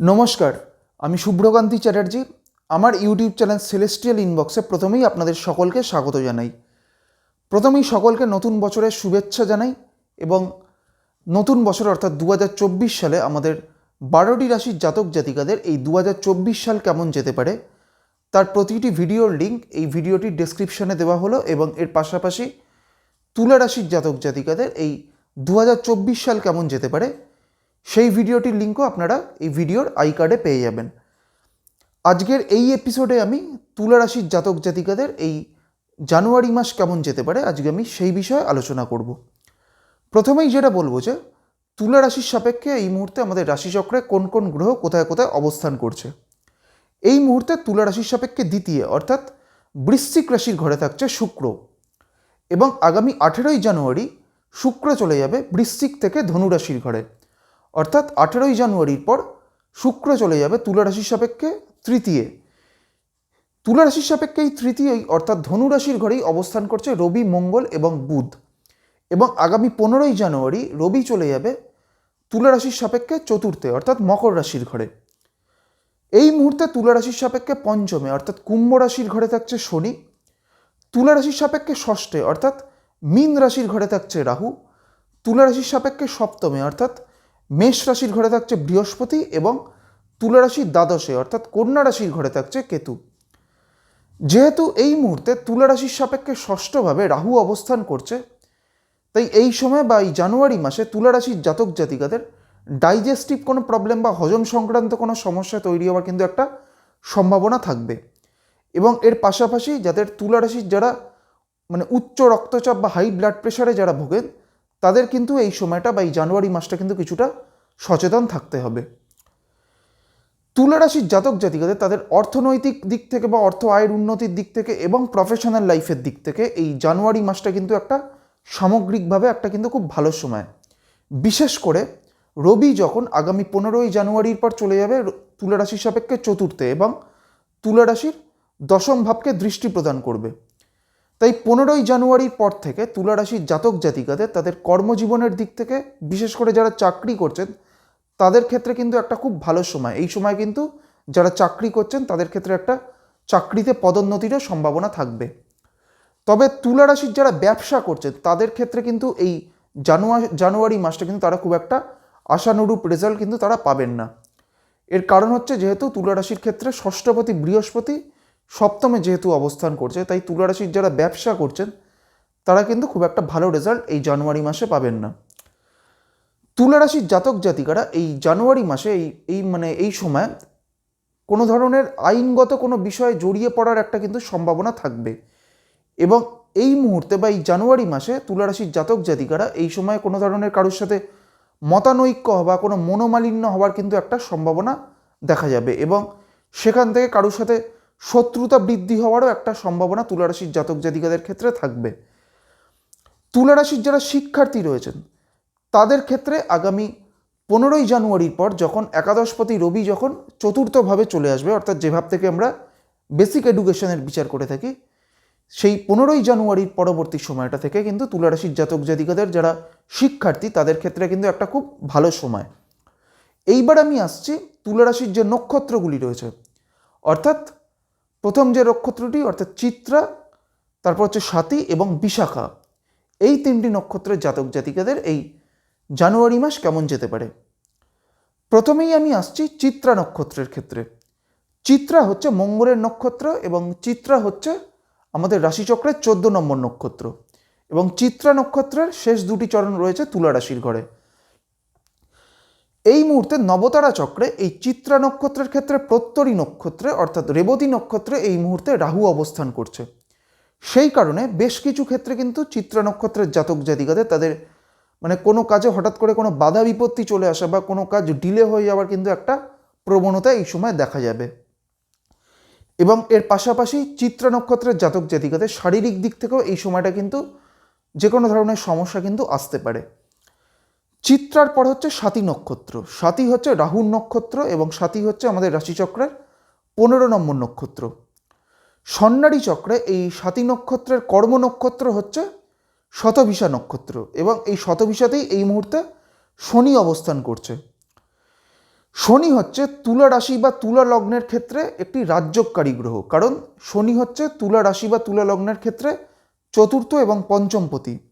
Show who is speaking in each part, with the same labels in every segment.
Speaker 1: নমস্কার, আমি শুভ্রকান্তি চ্যাটার্জি। আমার ইউটিউব চ্যানেল সেলেস্টিয়াল ইনবক্সে প্রথমেই আপনাদের সকলকে স্বাগত জানাই। প্রথমেই সকলকে নতুন বছরের শুভেচ্ছা জানাই এবং নতুন বছর অর্থাৎ দু হাজার চব্বিশ সালে আমাদের বারোটি রাশির জাতক জাতিকাদের এই দু হাজার চব্বিশ সাল কেমন যেতে পারে, তার প্রতিটি ভিডিওর লিঙ্ক এই ভিডিওটির ডেসক্রিপশনে দেওয়া হলো এবং এর পাশাপাশি তুলা রাশির জাতক জাতিকাদের এই দু হাজার চব্বিশ সাল কেমন যেতে পারে সেই ভিডিওটির লিঙ্কও আপনারা এই ভিডিওর আই কার্ডে পেয়ে যাবেন। আজকের এই এপিসোডে আমি তুলা রাশির জাতক জাতিকাদের এই জানুয়ারি মাস কেমন যেতে পারে, আজকে আমি সেই বিষয়ে আলোচনা করব। প্রথমেই যেটা বলব যে তুলা রাশির সাপেক্ষে এই মুহূর্তে আমাদের রাশিচক্রে কোন কোন গ্রহ কোথায় কোথায় অবস্থান করছে। এই মুহূর্তে তুলা রাশির সাপেক্ষে দ্বিতীয়, অর্থাৎ বৃশ্চিক রাশির ঘরে থাকছে শুক্র। এবং আগামী আঠেরোই জানুয়ারি শুক্র চলে যাবে বৃশ্চিক থেকে ধনু রাশির ঘরে। অর্থাৎ আঠেরোই জানুয়ারির পর শুক্র চলে যাবে তুলা রাশির সাপেক্ষে তৃতীয়। তুলা রাশির সাপেক্ষে এই তৃতীয়ই অর্থাৎ ধনু রাশির ঘরেই অবস্থান করছে রবি, মঙ্গল এবং বুধ। এবং আগামী পনেরোই জানুয়ারি রবি চলে যাবে তুলা রাশির সাপেক্ষে চতুর্থে, অর্থাৎ মকর রাশির ঘরে। এই মুহূর্তে তুলা রাশির সাপেক্ষে পঞ্চমে, অর্থাৎ কুম্ভ রাশির ঘরে থাকছে শনি। তুলা রাশির সাপেক্ষে ষষ্ঠে, অর্থাৎ মীন রাশির ঘরে থাকছে রাহু। তুলা রাশির সাপেক্ষে সপ্তমে, অর্থাৎ মেষ রাশির ঘরে থাকছে বৃহস্পতি এবং তুলা রাশির দ্বাদশে, অর্থাৎ কন্যা রাশির ঘরে থাকছে কেতু। যেহেতু এই মুহূর্তে তুলা রাশির সাপেক্ষে ষষ্ঠভাবে রাহু অবস্থান করছে, তাই এই সময় বা এই জানুয়ারি মাসে তুলা রাশির জাতক জাতিকাদের ডাইজেস্টিভ কোনো প্রবলেম বা হজম সংক্রান্ত কোনো সমস্যা তৈরি হওয়ার কিন্তু একটা সম্ভাবনা থাকবে। এবং এর পাশাপাশি যাদের তুলা রাশির যারা মানে উচ্চ রক্তচাপ বা হাই ব্লাড প্রেশারে যারা ভোগেন তাদের কিন্তু এই সময়টা বা এই জানুয়ারি মাসটা কিন্তু কিছুটা সচেতন থাকতে হবে। তুলা রাশির জাতক জাতিকাদের তাদের অর্থনৈতিক দিক থেকে বা অর্থ আয়ের উন্নতির দিক থেকে এবং প্রফেশনাল লাইফের দিক থেকে এই জানুয়ারি মাসটা কিন্তু একটা সামগ্রিকভাবে একটা কিন্তু খুব ভালো সময়। বিশেষ করে রবি যখন আগামী পনেরোই জানুয়ারির পর চলে যাবে তুলা রাশির সাপেক্ষে চতুর্থে এবং তুলা রাশির দশম ভাবকে দৃষ্টি প্রদান করবে। তাই পনেরোই জানুয়ারির পর থেকে তুলা রাশির জাতক জাতিকাদের তাদের কর্মজীবনের দিক থেকে, বিশেষ করে যারা চাকরি করছেন, তাদের ক্ষেত্রে কিন্তু একটা খুব ভালো সময়। এই সময় কিন্তু যারা চাকরি করছেন, তাদের ক্ষেত্রে একটা চাকরিতে পদোন্নতিরও সম্ভাবনা থাকবে। তবে তুলা রাশির যারা ব্যবসা করছেন, তাদের ক্ষেত্রে কিন্তু এই জানুয়ারি জানুয়ারি মাসটা কিন্তু তারা খুব একটা আশানুরূপ রেজাল্ট কিন্তু তারা পাবেন না। এর কারণ হচ্ছে যেহেতু তুলা রাশির ক্ষেত্রে ষষ্ঠপতি, বৃহস্পতি সপ্তমে যেহেতু অবস্থান করছে, তাই তুলা রাশির যারা ব্যবসা করছেন, তারা কিন্তু খুব একটা ভালো রেজাল্ট এই জানুয়ারি মাসে পাবেন না। তুলা রাশির জাতক জাতিকারা এই জানুয়ারি মাসে এই এই মানে এই সময় কোনো ধরনের আইনগত কোনো বিষয়ে জড়িয়ে পড়ার একটা কিন্তু সম্ভাবনা থাকবে। এবং এই মুহূর্তে বা এই জানুয়ারি মাসে তুলা রাশির জাতক জাতিকারা এই সময় কোনো ধরনের কারোর সাথে মতানৈক্য হওয়া কোনো মনোমালিন্য হওয়ার কিন্তু একটা সম্ভাবনা দেখা যাবে। এবং সেখান থেকে কারোর সাথে শত্রুতা বৃদ্ধি হওয়ারও একটা সম্ভাবনা তুলারাশির জাতক জাতিকাদের ক্ষেত্রে থাকবে। তুলারাশির যারা শিক্ষার্থী রয়েছেন, তাদের ক্ষেত্রে আগামী পনেরোই জানুয়ারির পর যখন একাদশপতি রবি যখন চতুর্থভাবে চলে আসবে, অর্থাৎ যে ভাব থেকে আমরা বেসিক এডুকেশনের বিচার করে থাকি, সেই পনেরোই জানুয়ারির পরবর্তী সময়টা থেকে কিন্তু তুলারাশির জাতক জাতিকাদের যারা শিক্ষার্থী, তাদের ক্ষেত্রে কিন্তু একটা খুব ভালো সময়। এইবার আমি আসছি তুলারাশির যে নক্ষত্রগুলি রয়েছে, অর্থাৎ প্রথম যে নক্ষত্রটি, অর্থাৎ চিত্রা, তারপর হচ্ছে স্বাতি এবং বিশাখা, এই তিনটি নক্ষত্রের জাতক জাতিকাদের এই জানুয়ারি মাস কেমন যেতে পারে? প্রথমেই আমি আসছি চিত্রা নক্ষত্রের ক্ষেত্রে। চিত্রা হচ্ছে মঙ্গলের নক্ষত্র এবং চিত্রা হচ্ছে আমাদের রাশিচক্রের চোদ্দ নম্বর নক্ষত্র এবং চিত্রা নক্ষত্রের শেষ দুটি চরণ রয়েছে তুলা রাশির ঘরে। এই মুহূর্তে নবতারা চক্রে এই চিত্রা নক্ষত্রের ক্ষেত্রে প্রত্যরী নক্ষত্রে, অর্থাৎ রেবতী নক্ষত্রে এই মুহূর্তে রাহু অবস্থান করছে। সেই কারণে বেশ কিছু ক্ষেত্রে কিন্তু চিত্রা নক্ষত্রের জাতক জাতিকাদের তাদের মানে কোনো কাজে হঠাৎ করে কোনো বাধা বিপত্তি চলে আসা বা কোনো কাজ ডিলে হয়ে যাওয়ার কিন্তু একটা প্রবণতা এই সময় দেখা যাবে। এবং এর পাশাপাশি চিত্রা নক্ষত্রের জাতক জাতিকাদের শারীরিক দিক থেকেও এই সময়টা কিন্তু যে কোনো ধরনের সমস্যা কিন্তু আসতে পারে। চিত্রার পর হচ্ছে সাতী নক্ষত্র। সাতী হচ্ছে রাহুর নক্ষত্র এবং সাতী হচ্ছে আমাদের রাশিচক্রের পনেরো নম্বর নক্ষত্র। সন্ন্যারী চক্রে এই সাতী নক্ষত্রের কর্ম নক্ষত্র হচ্ছে শতভিসা নক্ষত্র এবং এই শতভিসাতেই এই মুহূর্তে শনি অবস্থান করছে। শনি হচ্ছে তুলা রাশি বা তুলা লগ্নের ক্ষেত্রে একটি রাজ্যকারী গ্রহ, কারণ শনি হচ্ছে তুলা রাশি বা তুলা লগ্নের ক্ষেত্রে চতুর্থ এবং পঞ্চমপতি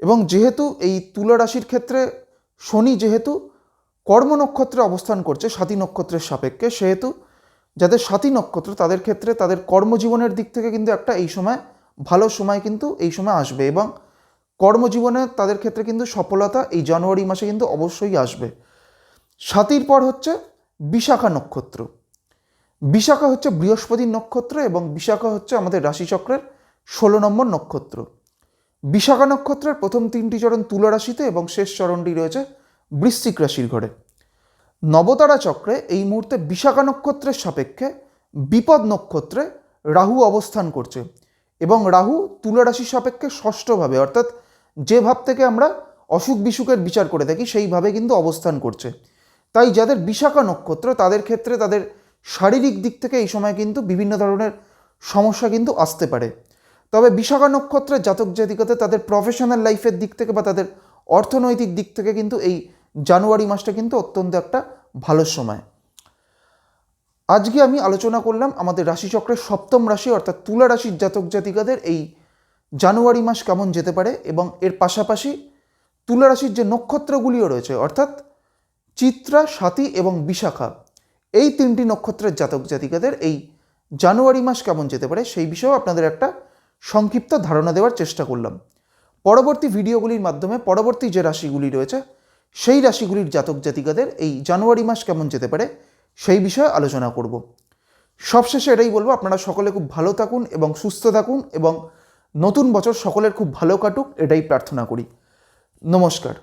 Speaker 1: এবং যেহেতু এই তুলা রাশির ক্ষেত্রে শনি যেহেতু কর্ম নক্ষত্রে অবস্থান করছে, সাতী নক্ষত্রের সাপেক্ষে, সেহেতু যাদের সাতী নক্ষত্র, তাদের ক্ষেত্রে তাদের কর্মজীবনের দিক থেকে কিন্তু একটা এই সময়, ভালো সময় কিন্তু এই সময় আসবে এবং কর্মজীবনে তাদের ক্ষেত্রে কিন্তু সফলতা এই জানুয়ারি মাসে কিন্তু অবশ্যই আসবে। সাতির পর হচ্ছে বিশাখা নক্ষত্র। বিশাখা হচ্ছে বৃহস্পতির নক্ষত্র এবং বিশাখা হচ্ছে আমাদের রাশিচক্রের ষোলো নম্বর নক্ষত্র। বিশাখা নক্ষত্রের প্রথম তিনটি চরণ তুলা রাশিতে এবং শেষ চরণটি রয়েছে বৃশ্চিক রাশির ঘরে। নবতারা চক্রে এই মুহূর্তে বিশাখা নক্ষত্রের সাপেক্ষে বিপদ নক্ষত্রে রাহু অবস্থান করছে এবং রাহু তুলা রাশির সাপেক্ষে ষষ্ঠভাবে, অর্থাৎ যে ভাব থেকে আমরা অসুখ বিসুখের বিচার করে থাকি সেইভাবে কিন্তু অবস্থান করছে। তাই যাদের বিশাখা নক্ষত্র তাদের ক্ষেত্রে তাদের শারীরিক দিক থেকে এই সময় কিন্তু বিভিন্ন ধরনের সমস্যা কিন্তু আসতে পারে। তবে বিশাখা নক্ষত্রের জাতক জাতিকাতে তাদের প্রফেশনাল লাইফের দিক থেকে বা তাদের অর্থনৈতিক দিক থেকে কিন্তু এই জানুয়ারি মাসটা কিন্তু অত্যন্ত একটা ভালো সময়। আজকে আমি আলোচনা করলাম আমাদের রাশিচক্রের সপ্তম রাশি অর্থাৎ তুলা রাশির জাতক জাতিকাদের এই জানুয়ারি মাস কেমন যেতে পারে এবং এর পাশাপাশি তুলা রাশির যে নক্ষত্রগুলিও রয়েছে অর্থাৎ চিত্রা, সাথী এবং বিশাখা, এই তিনটি নক্ষত্রের জাতক জাতিকাদের এই জানুয়ারি মাস কেমন যেতে পারে সেই বিষয়েও আপনাদের একটা সংক্ষিপ্ত ধারণা দেওয়ার চেষ্টা করলাম। পরবর্তী ভিডিওগুলির মাধ্যমে পরবর্তী যে রাশিগুলি রয়েছে, সেই রাশিগুলির জাতক জাতিকাদের এই জানুয়ারি মাস কেমন যেতে পারে, সেই বিষয়ে আলোচনা করব। সবশেষে এটাই বলব, আপনারা সকলে খুব ভালো থাকুন এবং সুস্থ থাকুন এবং নতুন বছর সকলের খুব ভালো কাটুক, এটাই প্রার্থনা করি। নমস্কার।